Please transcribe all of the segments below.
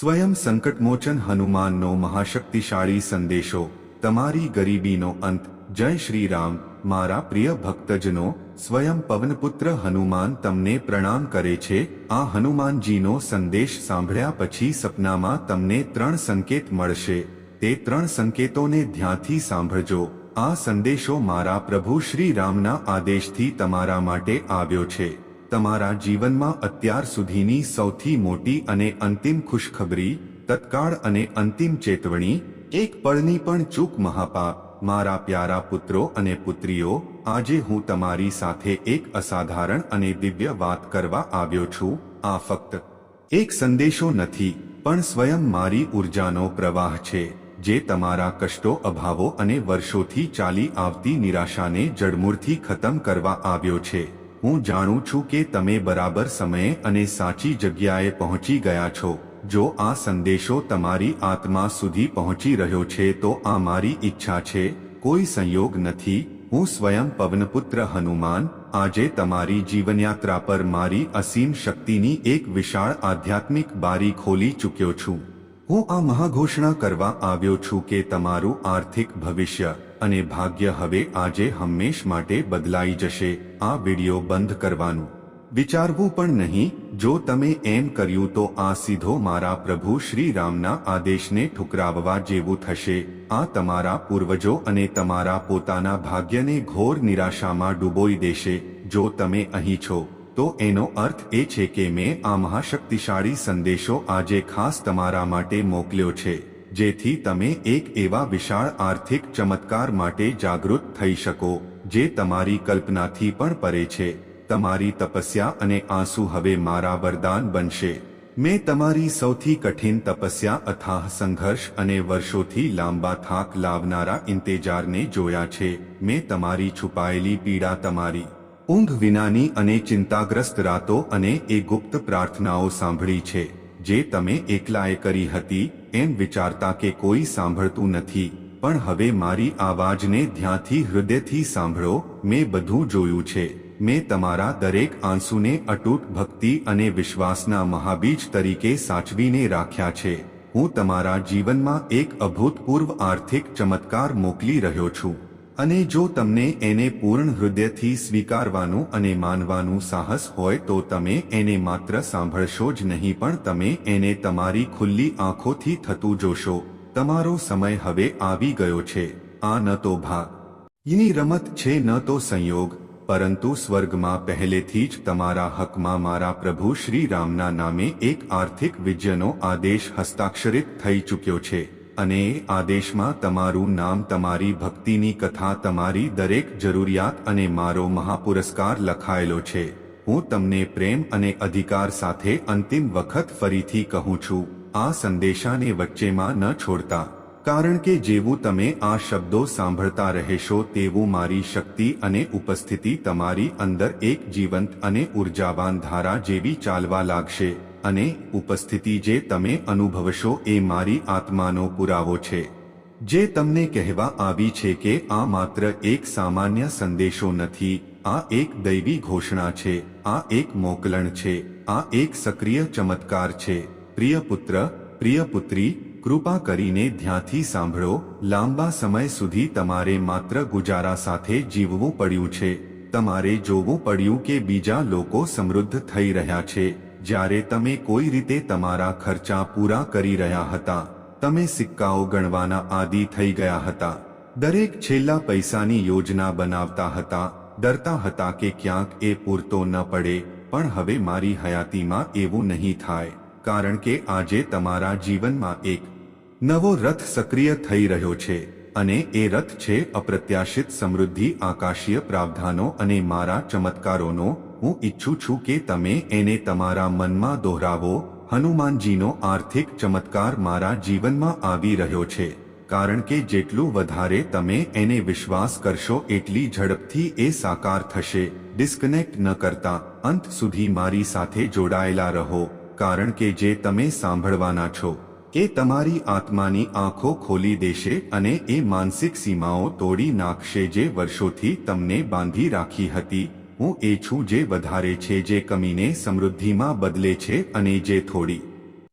સ્વયં સંકટમોચન હનુમાનનો મહાશક્તિશાળી સંદેશો. તમારી ગરીબીનો અંત. જય શ્રી રામ. મારા પ્રિય ભક્તજનો, સ્વયં પવનપુત્ર હનુમાન તમને પ્રણામ કરે છે. આ હનુમાનજીનો સંદેશ સાંભળ્યા પછી સપનામાં તમને ત્રણ સંકેત મળશે. તે ત્રણ સંકેતોને ધ્યાનથી સાંભળજો. આ સંદેશો મારા પ્રભુ શ્રી રામના આદેશથી તમારા માટે આવ્યો છે. તમારા જીવનમાં અત્યાર સુધીની સૌથી મોટી અને અંતિમ ખુશખબરી, તત્કાળ અને અંતિમ ચેતવણી, એક પળની પણ ચૂક મહાપાપ મારા પ્યારા પુત્રો અને પુત્રીઓ, આજે હું તમારી સાથે એક અસાધારણ અને દિવ્ય વાત કરવા આવ્યો છું, આ ફક્ત એક સંદેશો નથી, પણ સ્વયં મારી ઉર્જાનો પ્રવાહ છે, જે તમારા કષ્ટો, અભાવો અને વર્ષોથી ચાલી આવતી નિરાશાને જડમૂળથી ખતમ કરવા આવ્યો છે. હું જાણું છું કે તમે બરાબર સમયે અને સાચી જગ્યાએ પહોંચી ગયા છો. જો આ સંદેશો તમારી આત્મા સુધી પહોંચી રહ્યો છે તો આ મારી ઈચ્છા છે. કોઈ સંયોગ નથી. હું સ્વયં પવનપુત્ર હનુમાન. આજે તમારી જીવનયાત્રા પર મારી અસીમ શક્તિની એક વિશાળ આધ્યાત્મિક બારી ખોલી ચૂક્યો છું. હું આ મહાઘોષણા કરવા આવ્યો છું કે તમારું આર્થિક ભવિષ્ય અને ભાગ્ય હવે આજે હંમેશ માટે બદલાઈ જશે. આ વિડિયો બંધ કરવાનું વિચારવું પણ નહીં. જો તમે એમ કર્યું તો આ સીધો મારા પ્રભુ શ્રી રામના આદેશને ઠુકરાવવા જેવું થશે. આ તમારા પૂર્વજો અને તમારા પોતાના ભાગ્યને ઘોર નિરાશામાં ડૂબોઈ દેશે. જો તમે અહીં છો તો એનો અર્થ એ છે કે મેં આ મહાશક્તિશાળી સંદેશો આજે ખાસ તમારા માટે મોકલ્યો છે, જેથી તમે એક એવા વિશાળ આર્થિક ચમત્કાર માટે જાગૃત થઈ શકો, જે તમારી કલ્પનાથી પણ પરે છે. તમારી તપસ્યા અને આંસુ હવે મારા વરદાન બનશે. મેં તમારી સૌથી કઠિન તપસ્યા, અથાહ સંઘર્ષ અને વર્ષોથી લાંબા થાક લાવનારા ઇંતેજારને જોયા છે. મેં તમારી છુપાયેલી પીડા તમારી ઊંઘ વિનાની અને ચિંતાગ્રસ્ત રાતો અને એ ગુપ્ત પ્રાર્થનાઓ સાંભળી છે, જે તમે એકલાએ કરી હતી, એમ વિચારતા કે કોઈ સાંભળતું નથી, પણ હવે મારી આવાજને ધ્યાનથી હૃદયથી સાંભળો, મેં બધું જોયું છે, મેં તમારા દરેક આંસુને અટૂટ ભક્તિ અને વિશ્વાસના મહાબીજ તરીકે સાચવીને રાખ્યા છે, હું તમારા જીવનમાં એક અભૂતપૂર્વ આર્થિક ચમત્કાર મોકલી રહ્યો છું. અને જો તમને એને પૂર્ણ હૃદયથી સ્વીકારવાનું અને માનવાનું સાહસ હોય તો તમે એને માત્ર સાંભળશો જ નહીં, પણ તમે એને તમારી ખુલ્લી આંખોથી થતું જોશો. તમારો સમય હવે આવી ગયો છે. આ ન તો ભાગ એની રમત છે, ન તો સંયોગ. પરંતુ સ્વર્ગમાં પહેલેથી જ તમારા હકમાં મારા પ્રભુ શ્રી રામના નામે એક આર્થિક વિજયનો આદેશ હસ્તાક્ષરિત થઈ ચૂક્યો છે. અને એ આદેશમાં તમારું નામ તમારી ભક્તિની કથા તમારી દરેક જરૂરિયાત અને મારો મહાપુરસ્કાર લખાયેલો છે. હું તમને પ્રેમ અને અધિકાર સાથે અંતિમ વખત ફરીથી કહું છું, આ સંદેશાને વચ્ચેમાં ન છોડતા. કારણ કે જેવું તમે આ શબ્દો સાંભળતા રહેશો તેવું મારી શક્તિ અને ઉપસ્થિતિ તમારી અંદર એક જીવંત અને ઉર્જાવાન ધારા જેવી ચાલવા લાગશે. અને ઉપસ્થિતિ જે તમે અનુભવશો એ મારી આત્માનો પુરાવો છે. જે તમને કહેવા આવી છે કે આ માત્ર એક સામાન્ય સંદેશો નથી, આ એક દૈવી ઘોષણા છે, આ એક મોકલણ છે, આ એક સક્રિય ચમત્કાર છે. પ્રિય પુત્ર, પ્રિય પુત્રી, કૃપા કરીને ધ્યાનથી સાંભળો, લાંબા સમય સુધી તમારે માત્ર ગુજારા સાથે જીવવું પડ્યું છે. તમારે જોવું પડ્યું કે બીજા લોકો સમૃદ્ધ થઈ રહ્યા છે. જ્યારે તમે કોઈ રીતે તમારા ખર્ચા પૂરા કરી રહ્યા હતા, તમે સિક્કાઓ ગણવાના આદિ થઈ ગયા હતા. દરેક છેલ્લા પૈસાની યોજના બનાવતા હતા, ડરતા હતા કે ક્યાંક એ પૂરતો ન પડે, પણ હવે મારી હયાતીમાં એવું નહીં થાય, કારણ કે આજે તમારા જીવનમાં એક નવો રથ સક્રિય થઈ રહ્યો છે, અને એ રથ છે અપ્રત્યાશિત સમૃદ્ધિ, આકાશીય પ્રાવધાનો અને મારા ચમત્કારોનો હું ઈચ્છું છું કે તમે એને તમારા મનમાં દોહરાવો. હનુમાનજીનો આર્થિક ચમત્કાર મારા જીવનમાં આવી રહ્યો છે, કારણ કે જેટલું વધારે તમે એને વિશ્વાસ કરશો એટલી ઝડપથી એ સાકાર થશે. ડિસ્કનેક્ટ ન કરતા, અંત સુધી મારી સાથે જોડાયેલા રહો, કારણ કે જે તમે સાંભળવાના છો એ તમારી આત્માની આંખો ખોલી દેશે અને એ માનસિક સીમાઓ તોડી નાખશે જે વર્ષોથી તમને બાંધી રાખી હતી. હું એ છું જે વધારે છે જે કમીને સમૃદ્ધિમાં બદલે છે અને જે થોડી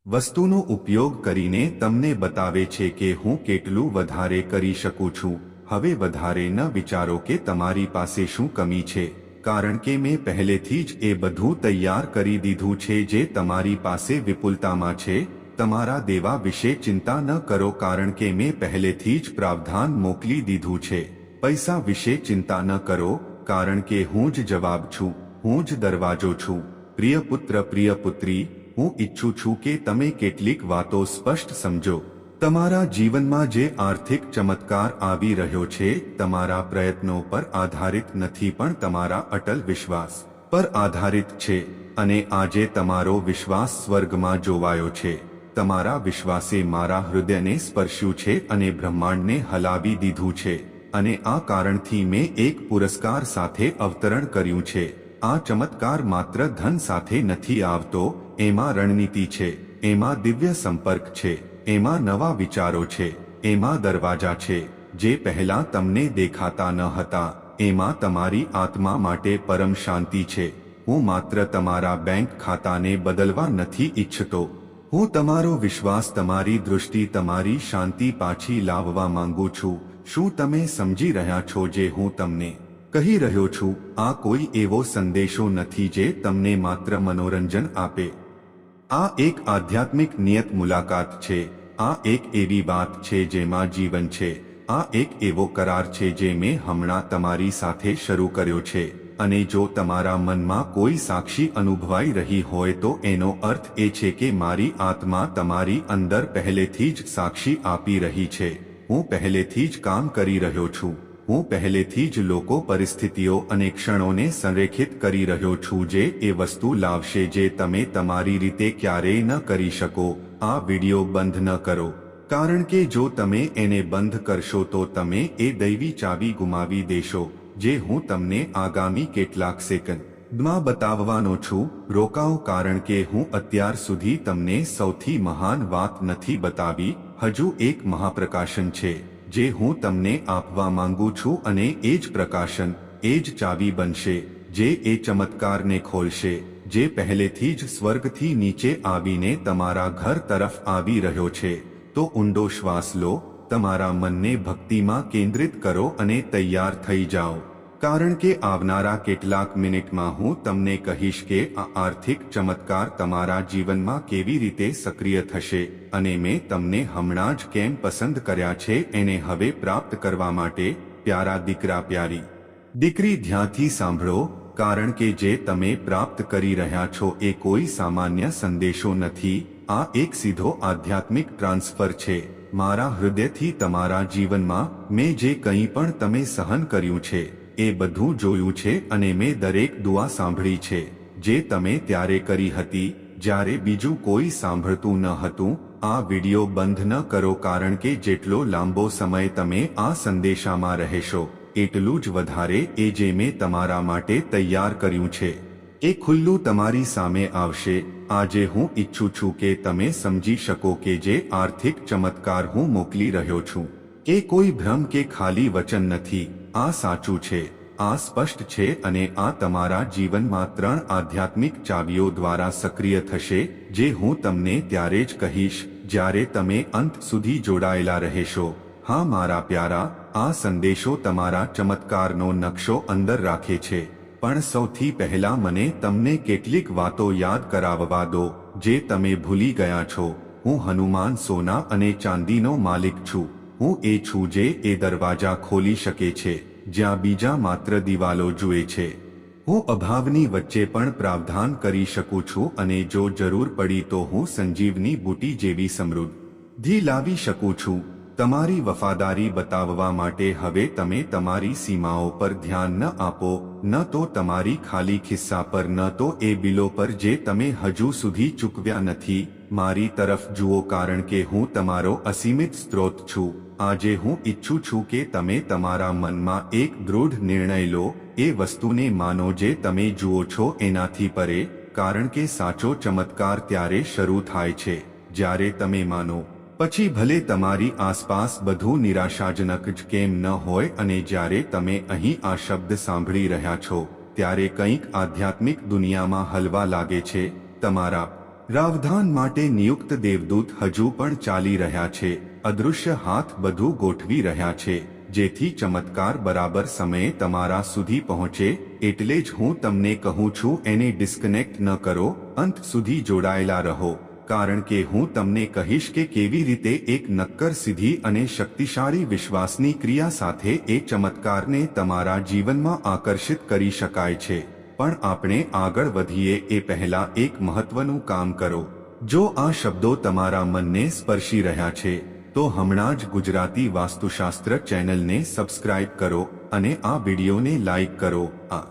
વસ્તુનો ઉપયોગ કરીને તમને બતાવે છે કે હું કેટલું વધારે કરી શકું છું. હવે વધારે ન વિચારો કે તમારી પાસે શું કમી છે, કારણ કે મેં પહેલેથી જ એ બધું તૈયાર કરી દીધું છે જે તમારી પાસે વિપુલતામાં છે. તમારા દેવા વિશે ચિંતા ન કરો કારણ કે મેં પહેલેથી જ પ્રાવધાન મોકલી દીધું છે. પૈસા વિશે ચિંતા ન કરો કારણ કે હું જ જવાબ છું, હું જ દરવાજો છું. પ્રિય પુત્ર, પ્રિય પુત્રી, હું ઈચ્છું છું કે તમે કેટલીક વાતો સ્પષ્ટ સમજો. તમારા જીવનમાં જે આર્થિક ચમત્કાર આવી રહ્યો છે, તમારા પ્રયત્નો પર આધારિત નથી પણ તમારા અટલ વિશ્વાસ પર આધારિત છે અને આજે તમારો વિશ્વાસ સ્વર્ગમાં જોવાયો છે. તમારા વિશ્વાસે મારા હૃદયને સ્પર્શ્યું છે અને બ્રહ્માંડને હલાવી દીધું છે. અને આ કારણથી મેં એક પુરસ્કાર સાથે અવતરણ કર્યું છે. આ ચમત્કાર માત્ર ધન સાથે નથી આવતો, એમાં રણનીતિ છે, એમાં દિવ્ય સંપર્ક છે, એમાં નવા વિચારો છે, એમાં દરવાજા છે, જે પહેલા તમને દેખાતા ન હતા, એમાં તમારી આત્મા માટે પરમ શાંતિ છે. હું માત્ર તમારા બેંક ખાતાને બદલવા નથી ઈચ્છતો. હું તમારો વિશ્વાસ, તમારી દૃષ્ટિ, તમારી શાંતિ પાછી લાવવા માંગુ છું. શું તમે સમજી રહ્યા છો જે હું તમને કહી રહ્યો છું? આ કોઈ એવો સંદેશો નથી જે તમને માત્ર મનોરંજન આપે. આ એક આધ્યાત્મિક નિયત મુલાકાત છે. આ એક એવી વાત છે જેમાં જીવન છે. આ એક એવો કરાર છે જે મેં હમણાં તમારી સાથે શરૂ કર્યો છે. અને જો તમારા મનમાં કોઈ સાક્ષી અનુભવાઈ રહી હોય તો એનો અર્થ એ છે કે મારી આત્મા તમારી અંદર પહેલેથી જ સાક્ષી આપી રહી છે. હું પહેલેથી જ કામ કરી રહ્યો છું. હું પહેલેથી જ લોકો, પરિસ્થિતિઓ અને ક્ષણોને સંરેખિત કરી રહ્યો છું જે એ વસ્તુ લાવશે જે તમે તમારી રીતે ક્યારેય ન કરી શકો. આ વિડિયો બંધ ન કરો. કારણ કે જો તમે એને બંધ કરશો તો તમે એ દૈવી ચાવી ગુમાવી દેશો, જે હું તમને આગામી કેટલાક સેકન્ડમાં બતાવવાનો છું. રોકાઓ, કારણ કે હું અત્યાર સુધી તમને સૌથી મહાન વાત નથી બતાવી. હજુ એક મહાપ્રકાશન છે, જે હું તમને આપવા માંગુ છું અને એ જ પ્રકાશન, એ જ ચાવી બનશે, જે એ ચમત્કારને ખોલશે, જે પહેલેથી જ સ્વર્ગથી નીચે આવીને તમારા ઘર તરફ આવી રહ્યો છે. તો ઊંડો શ્વાસ લો, તમારા મનને ભક્તિમાં કેન્દ્રિત કરો અને તૈયાર થઈ જાઓ. કારણ કે આવનારા કેટલાક મિનિટમાં હું તમને કહીશ કે આ આર્થિક ચમત્કાર તમારા જીવનમાં કેવી રીતે સક્રિય થશે અને મેં તમને હમણાં જ કેમ પસંદ કર્યા છે એને હવે પ્રાપ્ત કરવા માટે, પ્યારા દીકરા પ્યારી. દીકરી ધ્યાનથી સાંભળો, કારણ કે જે તમે પ્રાપ્ત કરી રહ્યા છો એ કોઈ સામાન્ય સંદેશો નથી, આ એક સીધો આધ્યાત્મિક ટ્રાન્સફર છે. મારા હૃદયથી તમારા જીવનમાં મેં જે કંઈ પણ તમે સહન કર્યું છે એ બધું જોયું છે અને મેં દરેક દુઆ સાંભળી છે, જે તમે ત્યારે કરી હતી, જ્યારે બીજું કોઈ સાંભળતું ન હતું, આ વિડિયો બંધ ન કરો કારણ કે જેટલો લાંબો સમય તમે આ સંદેશામાં રહેશો, એટલું જ વધારે એ જે મેં તમારા માટે તૈયાર કર્યું છે. એ ખુલ્લું તમારી સામે આવશે, આજે હું ઈચ્છું છું કે તમે સમજી શકો કે જે આર્થિક ચમત્કાર હું મોકલી રહ્યો છું. એ કોઈ ભ્રમ કે ખાલી વચન નથી. આ સાચું છે, આ સ્પષ્ટ છે અને આ તમારા જીવનમાં ત્રણ આધ્યાત્મિક ચાવીઓ દ્વારા સક્રિય થશે, જે હું તમને ત્યારે જ કહીશ, જ્યારે તમે અંત સુધી જોડાયેલા રહેશો. હા મારા પ્યારા, આ સંદેશો તમારા ચમત્કારનો નકશો અંદર રાખે છે. પણ સૌથી પહેલા મને તમને કેટલીક વાતો યાદ કરાવવા દો, જે તમે ભૂલી ગયા છો. હું હનુમાન સોના અને ચાંદીનો માલિક છું. હું એ છું જે એ દરવાજા ખોલી શકે છે, જ્યાં બીજા માત્ર દિવાલો જુએ છે. હું અભાવની વચ્ચે પણ પ્રાવધાન કરી શકું છું અને જો જરૂર પડી તો હું સંજીવની બુટી જેવી સમૃદ્ધિ લાવી શકું છું. તમારી વફાદારી બતાવવા માટે હવે તમે તમારી સીમાઓ પર ધ્યાન ન આપો, ન તો તમારી ખાલી ખિસ્સા પર, ન તો એ બિલો પર જે તમે હજુ સુધી ચૂકવ્યા નથી. મારી તરફ જુઓ કારણ કે હું તમારો અસીમિત સ્ત્રોત છું. આજે હું ઈચ્છું છું કે તમે તમારા મનમાં એક દૃઢ નિર્ણય લો, એ વસ્તુને માનો જે તમે જુઓ છો એનાથી પરે, કારણ કે સાચો ચમત્કાર ત્યારે શરૂ થાય છે, જ્યારે તમે માનો. પછી ભલે તમારી આસપાસ બધું નિરાશાજનક જ કેમ ન હોય અને જ્યારે તમે અહીં આ શબ્દ સાંભળી રહ્યા છો, ત્યારે કંઈક આધ્યાત્મિક દુનિયામાં હલવા લાગે છે, તમારા. રાવધાન માટે નિયુક્ત દેવદૂત હજુ પણ ચાલી રહ્યા છે અદૃશ્ય હાથ બધું ગોઠવી રહ્યા છે. જેથી ચમત્કાર બરાબર સમયે તમારા સુધી પહોંચે, એટલે જ હું તમને કહું છું, એને ડિસ્કનેક્ટ ન કરો, અંત સુધી જોડાયેલા રહો. કારણ કે હું તમને કહીશ કે કેવી રીતે એક નક્કર સીધી અને શક્તિશાળી વિશ્વાસની ક્રિયા સાથે એ ચમત્કારને તમારા જીવનમાં આકર્ષિત કરી શકાય છે. પણ આપણે આગળ વધીએ, એ પહેલા એક મહત્વનું કામ કરો. જો આ શબ્દો તમારા મનને સ્પર્શી રહ્યા છે તો હમણાં જ ગુજરાતી વાસ્તુશાસ્ત્ર ચેનલને સબસ્ક્રાઇબ કરો અને આ વિડીયોને લાઈક કરો. આ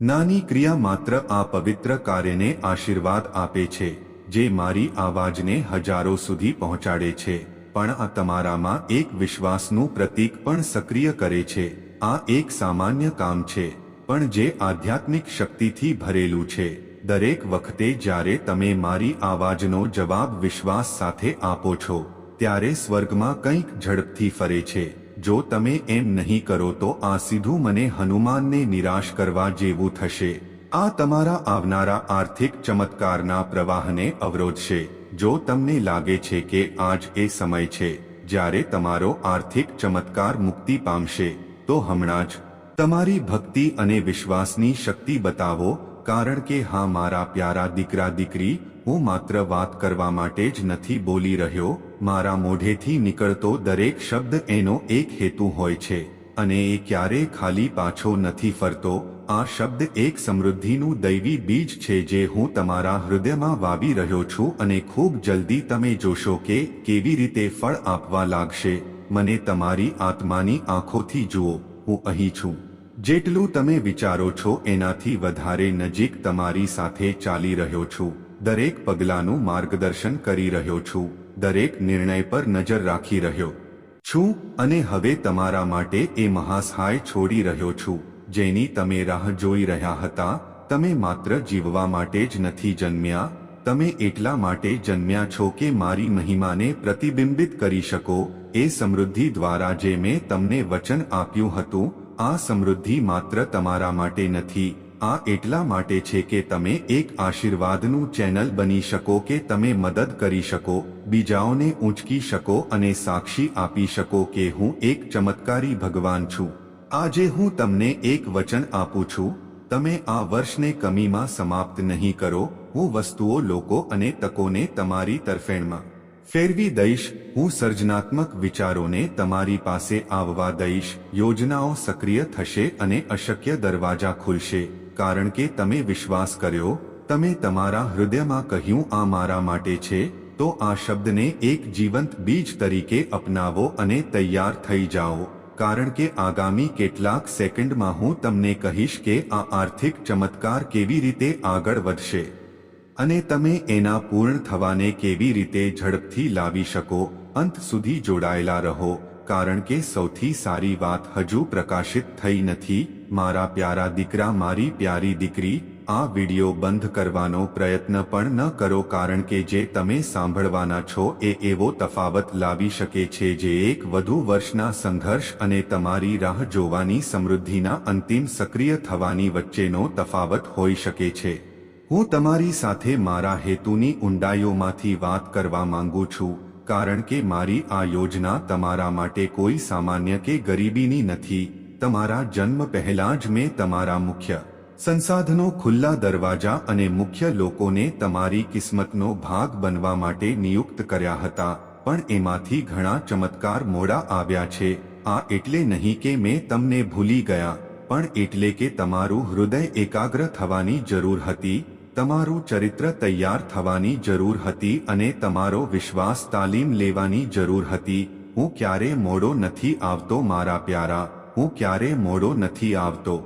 નાની ક્રિયા માત્ર આ પવિત્ર કાર્યને આશીર્વાદ આપે છે, જે મારી આવાજને હજારો સુધી પહોંચાડે છે, પણ આ તમારામાં એક વિશ્વાસનું પ્રતીક પણ સક્રિય કરે છે. આ એક સામાન્ય કામ છે, પણ જે આધ્યાત્મિક શક્તિથી ભરેલું છે. દરેક વખતે જ્યારે તમે મારી આવાજનો જવાબ વિશ્વાસ સાથે આપો છો ત્યારે સ્વર્ગમાં કંઈક ઝડપથી ફરે છે. જો તમે એમ નહીં કરો તો આ સીધું મને હનુમાનને નિરાશ કરવા જેવું થશે. આ તમારા આવનારા આર્થિક ચમત્કારના પ્રવાહને અવરોધશે. જો તમને લાગે છે કે આજ એ સમય છે, જ્યારે તમારો આર્થિક ચમત્કાર મુક્તિ પામશે, તો હમણાં જ. તમારી ભક્તિ અને વિશ્વાસની શક્તિ બતાવો કારણ કે હા, મારા પ્યારા દીકરા દીકરી, હું માત્ર વાત કરવા માટે જ નથી બોલી રહ્યો, મારા મોઢેથી નીકળતો દરેક શબ્દ એનો એક હેતુ હોય છે, અને એ ક્યારેય ખાલી પાછો નથી ફરતો, આ શબ્દ એક સમૃદ્ધિનું દૈવી બીજ છે જે હું તમારા હૃદયમાં વાવી રહ્યો છું અને ખૂબ જલ્દી તમે જોશો કે કેવી રીતે ફળ આપવા લાગશે, મને તમારી આત્માની આંખોથી જુઓ, હું અહીં છું. જેટલું તમે વિચારો છો એનાથી વધારે નજીક તમારી સાથે ચાલી રહ્યો છું. દરેક પગલાંનું માર્ગદર્શન કરી રહ્યો છું. દરેક નિર્ણય પર નજર રાખી રહ્યો છું અને હવે તમારા માટે એ મહાસહાય છોડી રહ્યો છું. જેની તમે રાહ જોઈ રહ્યા હતા, તમે માત્ર જીવવા માટે જ નથી જન્મ્યા. તમે એટલા માટે જન્મ્યા છો કે મારી મહિમાને પ્રતિબિંબિત કરી શકો. એ સમૃદ્ધિ દ્વારા જે મેં તમને વચન આપ્યું હતું આ સમૃદ્ધિ માત્ર તમારા માટે નથી, આ એટલા માટે છે કે તમે એક આશીર્વાદનું ચેનલ બની શકો કે તમે મદદ કરી શકો, બીજાઓને ઊંચકી શકો અને સાક્ષી આપી શકો કે હું એક ચમત્કારી ભગવાન છું. આજે હું તમને એક વચન આપું છું, તમે આ વર્ષને કમીમાં સમાપ્ત નહીં કરો, હું વસ્તુઓ, લોકો અને તકોને તમારી તરફેણમાં ફેરવી દઈશ, હું સર્જનાત્મક વિચારોને તમારી પાસે આવવા દઈશ. યોજનાઓ સક્રિય થશે અને અશક્ય દરવાજા ખુલશે. કારણ કે તમે વિશ્વાસ કર્યો, તમે તમારા હૃદયમાં કહ્યું, આ મારા માટે છે. તો આ શબ્દને એક જીવંત બીજ તરીકે અપનાવો અને તૈયાર થઈ જાઓ. કારણ કે આગામી કેટલાક સેકન્ડમાં હું તમને કહીશ કે આ આર્થિક ચમત્કાર કેવી રીતે આગળ વધશે. અને તમે એના પૂર્ણ થવાને કેવી રીતે ઝડપથી લાવી શકો, અંત સુધી જોડાયેલા રહો, કારણ કે સૌથી સારી વાત હજુ પ્રકાશિત થઈ નથી, મારા પ્યારા દીકરા, મારી પ્યારી દીકરી, આ વિડિયો બંધ કરવાનો પ્રયત્ન પણ ન કરો, કારણ કે જે તમે સાંભળવાના છો એ એવો તફાવત લાવી શકે છે જે એક વધુ વર્ષના સંઘર્ષ અને તમારી રાહ જોવાની સમૃદ્ધિના અંતિમ સક્રિય થવાની વચ્ચેનો તફાવત હોઈ શકે છે. હું તમારી સાથે મારા હેતુની ઊંડાઈઓમાંથી વાત કરવા માંગુ છું, કારણ કે મારી આ યોજના તમારા માટે કોઈ સામાન્ય કે ગરીબીની નથી, તમારા જન્મ પહેલા જ મેં તમારા મુખ્ય સંસાધનો ખુલ્લા દરવાજા અને મુખ્ય લોકોને તમારી કિસ્મતનો ભાગ બનવા માટે નિયુક્ત કર્યા હતા, પણ એમાંથી ઘણા ચમત્કાર મોડા આવ્યા છે, આ એટલે નહીં કે મેં તમને ભૂલી ગયા, પણ એટલે કે તમારું હૃદય એકાગ્ર થવાની જરૂર હતી તમારું ચરિત્ર તૈયાર થવાની જરૂર હતી અને તમારો વિશ્વાસ તાલીમ લેવાની જરૂર હતી. હું ક્યારે મોડો નથી આવતો, મારા પ્યારા. હું ક્યારે મોડો નથી આવતો.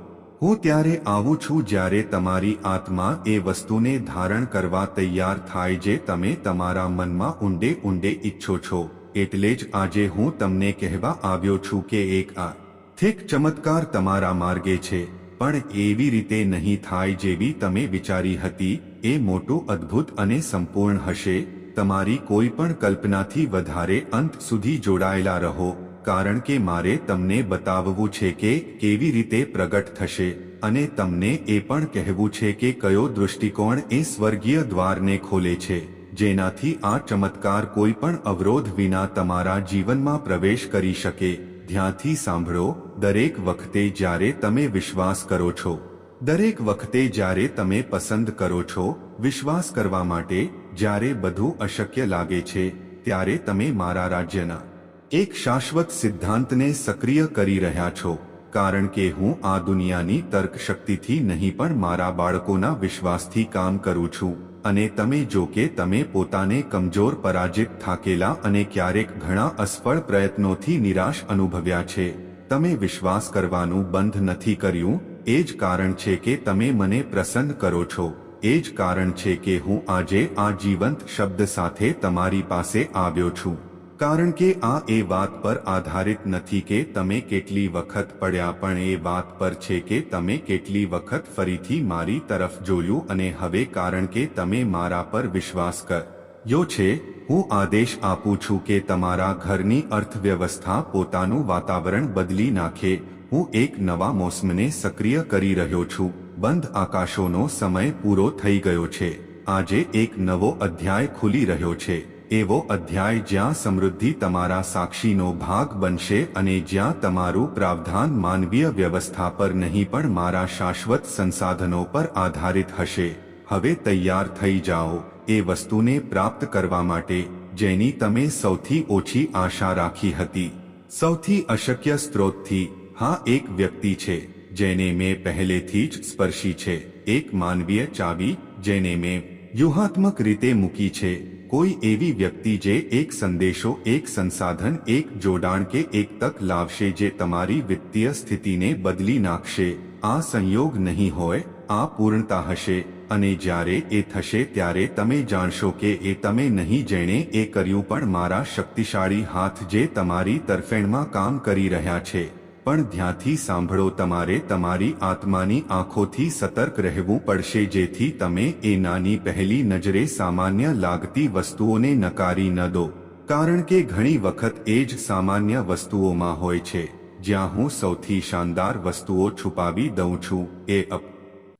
હું ત્યારે આવું છું જ્યારે તમારી આત્મા એ વસ્તુને ધારણ કરવા તૈયાર થાય જે તમે તમારા મનમાં ઊંડે ઊંડે ઈચ્છો છો. એટલે જ આજે હું તમને કહેવા આવ્યો છું કે એક આ થીક ચમત્કાર તમારા માર્ગે છે. પણ એવી રીતે નહીં થાય જેવી તમે વિચારી હતી, એ મોટું અદ્ભુત અને સંપૂર્ણ હશે, તમારી કોઈ પણ કલ્પનાથી વધારે અંત સુધી જોડાયેલા રહો, કારણ કે મારે તમને બતાવવું છે કે કેવી રીતે પ્રગટ થશે, અને તમને એ પણ કહેવું છે કે કયો દૃષ્ટિકોણ એ સ્વર્ગીય દ્વારને ખોલે છે, જેનાથી આ ચમત્કાર કોઈ પણ અવરોધ વિના તમારા જીવનમાં પ્રવેશ કરી શકે. ધ્યાનથી સાંભળો, દરેક વખતે જ્યારે તમે વિશ્વાસ કરો છો. દરેક વખતે જ્યારે તમે પસંદ કરો છો, વિશ્વાસ કરવા માટે, જ્યારે બધું અશક્ય લાગે છે, ત્યારે તમે મારા રાજ્યના એક શાશ્વત સિદ્ધાંતને સક્રિય કરી રહ્યા છો. કારણ કે હું આ દુનિયાની તર્કશક્તિથી નહીં પણ મારા બાળકોના વિશ્વાસથી કામ કરું છું. અને તમે જો કે તમે પોતાને કમજોર પરાજિત થાકેલા અને ક્યારેક ઘણા અસફળ પ્રયત્નોથી નિરાશ અનુભવ્યા છે. તમે વિશ્વાસ કરવાનું બંધ નથી કર્યું. એ જ કારણ છે કે તમે મને પ્રસન્ન કરો છો. એ જ કારણ છે કે હું આજે આ જીવંત શબ્દ સાથે તમારી પાસે આવ્યો છું. કારણ કે આ એ વાત પર આધારિત નથી કે તમે કેટલી વખત પડ્યા, પણ એ વાત પર છે કે તમે કેટલી વખત ફરીથી મારી તરફ જોયું અને હવે કારણ કે તમે મારા પર વિશ્વાસ કર્યો છે, હું આદેશ આપું છું કે તમારા ઘરની અર્થવ્યવસ્થા પોતાનું વાતાવરણ બદલી નાખે. હું એક નવા મોસમને સક્રિય કરી રહ્યો છું. બંધ આકાશોનો સમય પૂરો થઈ ગયો છે. આજે એક નવો અધ્યાય ખુલી રહ્યો છે. એવો અધ્યાય જ્યાં સમૃદ્ધિ તમારા સાક્ષીનો ભાગ બનશે અને જ્યાં તમારું પ્રાવધાન માનવીય વ્યવસ્થા પર નહીં પણ મારા શાશ્વત સંસાધનો પર આધારિત હશે. હવે તૈયાર થઈ જાઓ. એ વસ્તુને પ્રાપ્ત કરવા માટે, જેની તમે સૌથી ઓછી આશા રાખી હતી. સૌથી અશક્ય સ્ત્રોતથી, હા, એક વ્યક્તિ છે, જેને મેં પહેલેથી જ સ્પર્શી છે. એક માનવીય ચાવી, જેને મેં વ્યૂહાત્મક રીતે મૂકી છે. કોઈ એવી વ્યક્તિ જે એક સંદેશો, એક સંસાધન, એક જોડાણ કે એક તક લાવશે જે તમારી વિત્તીય સ્થિતિને બદલી નાખશે. આ સંયોગ નહીં હોય, આ પૂર્ણતા હશે, અને જ્યારે એ થશે ત્યારે તમે જાણશો કે એ તમે નહીં જેણે એ કર્યું પણ મારા શક્તિશાળી હાથ જે તમારી તરફેણમાં કામ કરી રહ્યા છે. પણ ધ્યાનથી સાંભળો, તમારે તમારી આત્માની આંખોથી સતર્ક રહેવું પડશે, જેથી તમે એ નાની પહેલી નજરે સામાન્ય લાગતી વસ્તુઓને નકારી ન દો. કારણ કે ઘણી વખત એ જ સામાન્ય વસ્તુઓમાં હોય છે, જ્યાં હું સૌથી શાનદાર વસ્તુઓ છુપાવી દઉં છું. એ અપ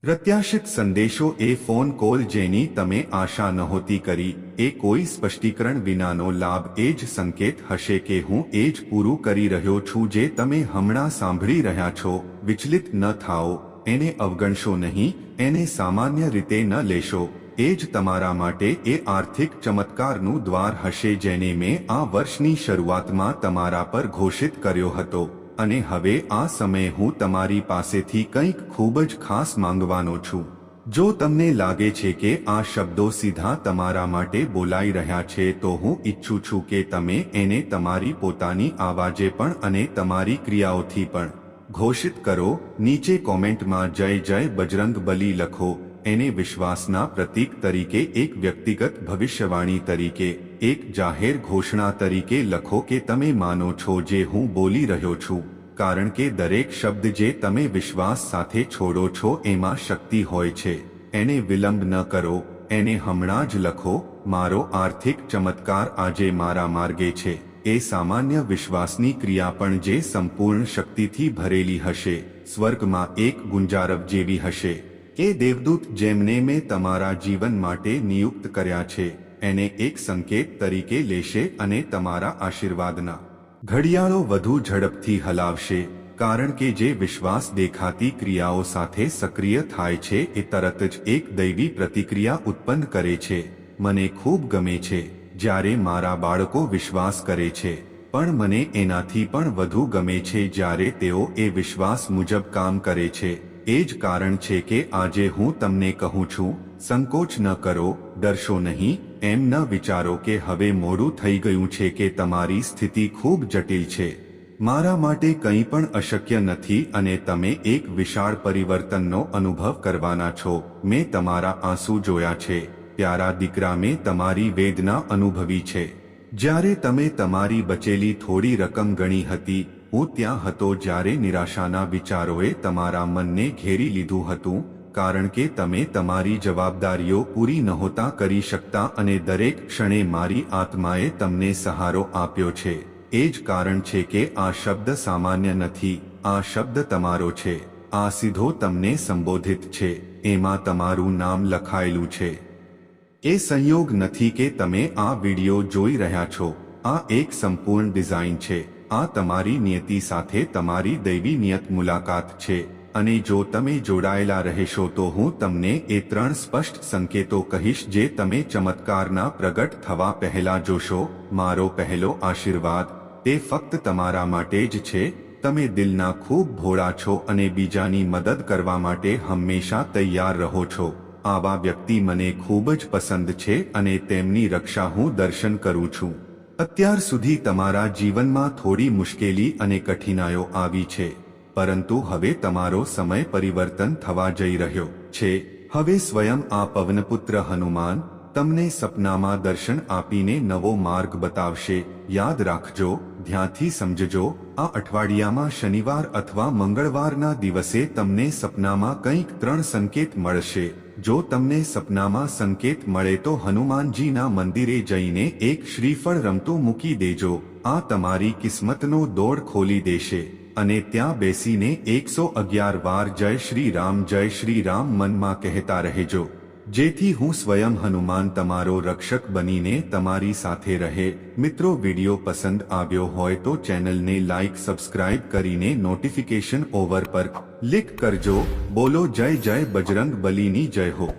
પ્રત્યાશિત સંદેશો, એ ફોન કોલ જેની તમે આશા નહોતી કરી. એ કોઈ સ્પષ્ટીકરણ વિનાનો લાભ એ જ સંકેત હશે કે હું એ જ પૂરું કરી રહ્યો છું જે તમે હમણાં સાંભળી રહ્યા છો. વિચલિત ન થાઓ. એને અવગણશો નહીં. એને સામાન્ય રીતે ન લેશો. એ જ તમારા માટે એ આર્થિક ચમત્કારનું દ્વાર હશે જેને મેં આ વર્ષની શરૂઆતમાં તમારા પર ઘોષિત કર્યો હતો. અને હવે આ સમયે હું તમારી પાસેથી કંઈક ખૂબ જ ખાસ માંગવાનો છું. જો તમને લાગે છે કે આ શબ્દો સીધા તમારા માટે બોલાઈ રહ્યા છે, તો હું ઈચ્છું છું કે તમે એને તમારી પોતાની આવાજે પણ અને તમારી ક્રિયાઓથી પણ ઘોષિત કરો. નીચે કોમેન્ટમાં જય જય બજરંગ બલી લખો. એને વિશ્વાસના પ્રતીક તરીકે, એક વ્યક્તિગત ભવિષ્યવાણી તરીકે, એક જાહેર ઘોષણા તરીકે લખો કે તમે માનો છો જે હું બોલી રહ્યો છું. કારણ કે દરેક શબ્દ જે તમે વિશ્વાસ સાથે છોડો છો એમાં શક્તિ હોય છે. એને વિલંબ ન કરો, એને હમણાં જ લખો, મારો આર્થિક ચમત્કાર આજે મારા માર્ગે છે. એ સામાન્ય વિશ્વાસની ક્રિયા પણ જે સંપૂર્ણ શક્તિથી ભરેલી હશે, સ્વર્ગમાં એક ગુંજારવ જેવી હશે. એ દેવદૂત જેમને મેં તમારા જીવન માટે નિયુક્ત કર્યા છે, એને એક સંકેત તરીકે લેશે અને તમારા આશીર્વાદના ઘડિયાળો વધુ ઝડપથી હલાવશે, કારણ કે જે વિશ્વાસ દેખાતી ક્રિયાઓ સાથે સક્રિય થાય છે એ તરત જ એક દૈવી પ્રતિક્રિયા ઉત્પન્ન કરે છે. મને ખૂબ ગમે છે, જ્યારે મારા બાળકો વિશ્વાસ કરે છે, પણ મને એનાથી પણ વધુ ગમે છે જ્યારે તેઓ એ વિશ્વાસ મુજબ કામ કરે છે. એ જ કારણ છે કે આજે હું તમને કહું છું, સંકોચ ન કરો, ડરશો નહીં એમ ન વિચારો કે હવે મોડું થઈ ગયું છે કે તમારી સ્થિતિ ખૂબ જટિલ છે. મારા માટે કંઈ પણ અશક્ય નથી અને તમે એક વિશાળ પરિવર્તનનો અનુભવ કરવાના છો. મેં તમારા આંસુ જોયા છે. પ્યારા દીકરા, મેં તમારી વેદના અનુભવી છે. જ્યારે તમે તમારી બચેલી થોડી રકમ ગણી હતી, હું ત્યાં હતો જ્યારે નિરાશાના વિચારોએ તમારા મનને ઘેરી લીધું હતું. કારણ કે તમે તમારી જવાબદારીઓ પૂરી નહોતા કરી શકતા અને દરેક ક્ષણે મારી આત્માએ તમને સહારો આપ્યો છે. એ જ કારણ છે કે આ શબ્દ સામાન્ય નથી, આ શબ્દ તમારો છે. આ સીધો તમને સંબોધિત છે, એમાં તમારું નામ લખાયેલું છે. એ સંયોગ નથી કે તમે આ વિડિયો જોઈ રહ્યા છો. આ એક સંપૂર્ણ ડિઝાઇન છે. આ તમારી નિયતિ સાથે તમારી દૈવી નિયત મુલાકાત છે. અને જો તમે જોડાયેલા રહેશો તો હું તમને એ ત્રણ સ્પષ્ટ સંકેતો કહીશ જે તમે ચમત્કારના પ્રગટ થવા પહેલા જોશો. મારો પહેલો આશીર્વાદ, તે ફક્ત તમારા માટે જ છે. તમે દિલના ખૂબ ભોળા છો અને બીજાની મદદ કરવા માટે હંમેશા તૈયાર રહો છો. આવા વ્યક્તિ મને ખૂબ જ પસંદ છે અને તેમની રક્ષા હું દર્શન કરું છું. અત્યાર સુધી તમારા જીવનમાં થોડી મુશ્કેલી અને કઠિનાઈઓ આવી છે. પરંતુ હવે તમારો સમય પરિવર્તન થવા જઈ રહ્યો છે. હવે સ્વયં આ પવનપુત્ર હનુમાન તમને સપનામાં દર્શન આપીને નવો માર્ગ બતાવશે. યાદ રાખજો, ધ્યાનથી સમજજો, આ અઠવાડિયામાં શનિવાર અથવા મંગળવારના દિવસે તમને સપનામાં કંઈક ત્રણ સંકેત મળશે. જો તમને સપનામાં સંકેત મળે તો હનુમાનજીના મંદિરે જઈને એક શ્રીફળ રમતું મૂકી દેજો. આ તમારી કિસ્મતનો દોડ ખોલી દેશે. અને ત્યાં બેસીને એકસો અગિયાર વાર જય શ્રી રામ, જય શ્રી રામ મનમાં કહેતા રહેજો. જેથી હું સ્વયં હનુમાન તમારો રક્ષક બનીને તમારી સાથે રહે. મિત્રો, વીડિયો પસંદ આવ્યો હોય તો ચેનલને લાઇક સબસ્ક્રાઇબ કરીને નોટિફિકેશન ઓવર પર ક્લિક કરજો. બોલો, જય જય બજરંગ બલીની જય હો.